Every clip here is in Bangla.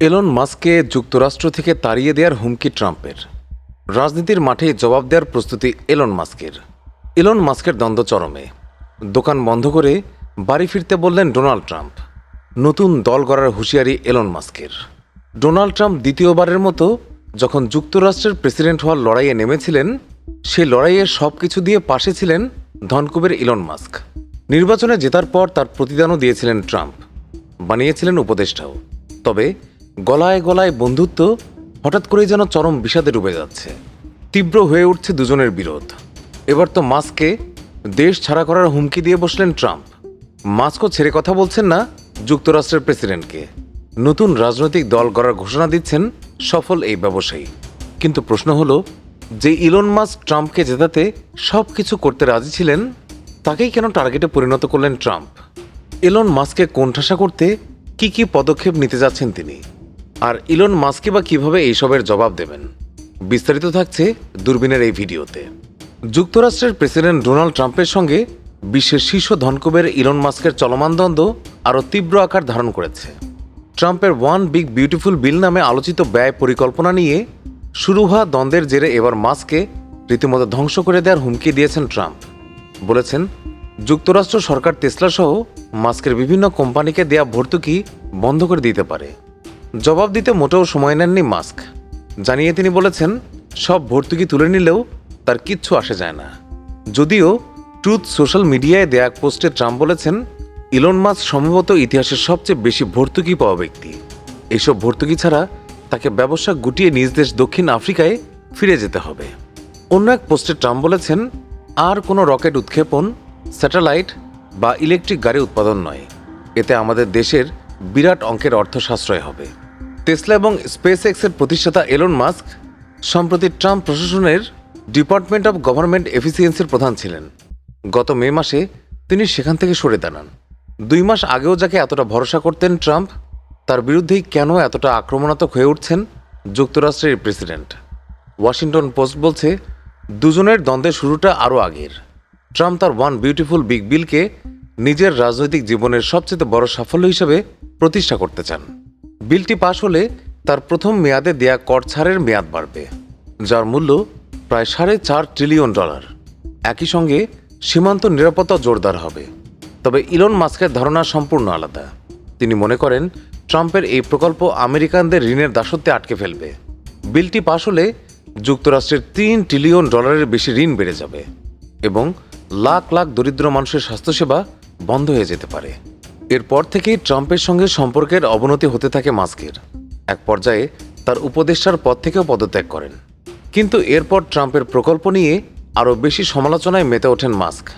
এলন মাস্ককে যুক্তরাষ্ট্র থেকে তাড়িয়ে দেওয়ার হুমকি ট্রাম্পের। রাজনীতির মাঠে জবাব দেওয়ার প্রস্তুতি এলন মাস্কের। এলন মাস্কের দ্বন্দ্ব চরমে। দোকান বন্ধ করে বাড়ি ফিরতে বললেন ডোনাল্ড ট্রাম্প। নতুন দল গড়ার হুঁশিয়ারি এলন মাস্কের। ডোনাল্ড ট্রাম্প দ্বিতীয়বারের মতো যখন যুক্তরাষ্ট্রের প্রেসিডেন্ট হওয়ার লড়াইয়ে নেমেছিলেন, সে লড়াইয়ে সব কিছু দিয়ে পাশে ছিলেন ধনকুবের ইলন মাস্ক। নির্বাচনে জেতার পর তার প্রতিদানও দিয়েছিলেন ট্রাম্প। বানিয়েছিলেন উপদেষ্টাও। তবে গলায় গলায় বন্ধুত্ব হঠাৎ করেই যেন চরম বিষাদে ডুবে যাচ্ছে। তীব্র হয়ে উঠছে দুজনের বিরোধ। এবার তো মাস্ককে দেশ ছাড়া করার হুমকি দিয়ে বসলেন ট্রাম্প। মাস্কও ছেড়ে কথা বলছেন না যুক্তরাষ্ট্রের প্রেসিডেন্টকে। নতুন রাজনৈতিক দল গড়ার ঘোষণা দিচ্ছেন সফল এই ব্যবসায়ী। কিন্তু প্রশ্ন হলো, যে ইলন মাস্ক ট্রাম্পকে জেতাতে সব কিছু করতে রাজি ছিলেন, তাকেই কেন টার্গেটে পরিণত করলেন ট্রাম্প? এলন মাস্ককে কোণঠাসা করতে কি কি পদক্ষেপ নিতে যাচ্ছেন তিনি? আর ইলন মাস্কে বা কীভাবে এইসবের জবাব দেবেন? বিস্তারিত থাকছে দূরবীনের এই ভিডিওতে। যুক্তরাষ্ট্রের প্রেসিডেন্ট ডোনাল্ড ট্রাম্পের সঙ্গে বিশ্বের শীর্ষ ধনকুবের ইলন মাস্কের চলমান দ্বন্দ্ব আরও তীব্র আকার ধারণ করেছে। ট্রাম্পের ওয়ান বিগ বিউটিফুল বিল নামে আলোচিত ব্যয় পরিকল্পনা নিয়ে শুরু হওয়া দ্বন্দ্বের জেরে এবার মাস্ককে রীতিমতো ধ্বংস করে দেওয়ার হুমকি দিয়েছেন ট্রাম্প। বলেছেন, যুক্তরাষ্ট্র সরকার তেসলা সহ মাস্কের বিভিন্ন কোম্পানিকে দেয়া ভর্তুকি বন্ধ করে দিতে পারে। জবাব দিতে মোটেও সময় নেননি মাস্ক। জানিয়ে তিনি বলেছেন, সব ভর্তুকি তুলে নিলেও তার কিচ্ছু আসে যায় না। যদিও ট্রুথ সোশ্যাল মিডিয়ায় দেয়া এক পোস্টে ট্রাম্প বলেছেন, ইলন মাস্ক সম্ভবত ইতিহাসের সবচেয়ে বেশি ভর্তুকি পাওয়া ব্যক্তি। এইসব ভর্তুকি ছাড়া তাকে ব্যবসা গুটিয়ে নিজ দেশ দক্ষিণ আফ্রিকায় ফিরে যেতে হবে। অন্য এক পোস্টে ট্রাম্প বলেছেন, আর কোনো রকেট উৎক্ষেপণ, স্যাটেলাইট বা ইলেকট্রিক গাড়ি উৎপাদন নয়। এতে আমাদের দেশের বিরাট অঙ্কের অর্থ সাশ্রয় হবে। টেসলা এবং স্পেস এক্সের প্রতিষ্ঠাতা এলন মাস্ক সম্প্রতি ট্রাম্প প্রশাসনের ডিপার্টমেন্ট অব গভর্নমেন্ট এফিসিয়েন্সির প্রধান ছিলেন। গত মে মাসে তিনি সেখান থেকে সরে দাঁড়ান। দুই মাস আগেও যাকে এতটা ভরসা করতেন ট্রাম্প, তার বিরুদ্ধেই কেন এতটা আক্রমণাত্মক হয়ে উঠছেন যুক্তরাষ্ট্রের প্রেসিডেন্ট। ওয়াশিংটন পোস্ট বলছে, দুজনের দ্বন্দ্বের শুরুটা আরও আগের। ট্রাম্প তার ওয়ান বিউটিফুল বিগ বিলকে নিজের রাজনৈতিক জীবনের সবচেয়ে বড় সাফল্য হিসেবে প্রতিষ্ঠা করতে চান। বিলটি পাশ হলে তার প্রথম মেয়াদে দেয়া কর ছাড়ের মেয়াদ বাড়বে, যার মূল্য প্রায় সাড়ে চার ট্রিলিয়ন ডলার। একই সঙ্গে সীমান্ত নিরাপত্তা জোরদার হবে, তবে ইলন মাস্কের ধারণা সম্পূর্ণ আলাদা। তিনি মনে করেন, ট্রাম্পের এই প্রকল্প আমেরিকানদের ঋণের দাসত্বে আটকে ফেলবে। বিলটি পাশ হলে যুক্তরাষ্ট্রের তিন ট্রিলিয়ন ডলারের বেশি ঋণ বেড়ে যাবে এবং লাখ লাখ দরিদ্র মানুষের স্বাস্থ্যসেবা বন্ধ হয়ে যেতে পারে। এরপর থেকেই ট্রাম্পের সঙ্গে সম্পর্কের অবনতি হতে থাকে মাস্কের। এক পর্যায়ে তার উপদেষ্টার পদ থেকেও পদত্যাগ করেন। কিন্তু এরপর ট্রাম্পের প্রকল্প নিয়ে আরও বেশি সমালোচনায় মেতে ওঠেন মাস্ক।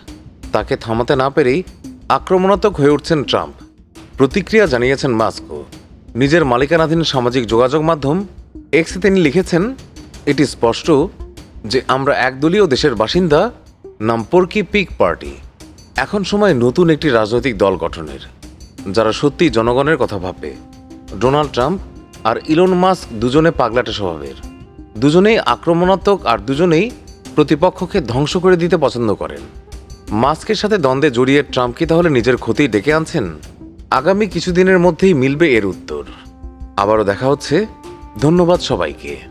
তাকে থামাতে না পেরেই আক্রমণাত্মক হয়ে উঠছেন ট্রাম্প। প্রতিক্রিয়া জানিয়েছেন মাস্কও নিজের মালিকানাধীন সামাজিক যোগাযোগ মাধ্যম এক্সে তিনি লিখেছেন, এটি স্পষ্ট যে আমরা একদলীয় দেশের বাসিন্দা নাম পর্কি পিক পার্টি। এখন সময় নতুন একটি রাজনৈতিক দল গঠনের। যারা সত্যি জনগণের কথা ভাববে, ডোনাল্ড ট্রাম্প আর ইলন মাস্ক দুজনে পাগলাটে স্বভাবের। দুজনেই আক্রমণাত্মক আর দুজনেই প্রতিপক্ষকে ধ্বংস করে দিতে পছন্দ করেন। মাস্কের সাথে দ্বন্দ্বে জড়িয়ে ট্রাম্প কি তাহলে নিজের ক্ষতি ডেকে আনছেন? আগামী কিছুদিনের মধ্যেই মিলবে এর উত্তর। আবারও দেখা হচ্ছে। ধন্যবাদ সবাইকে।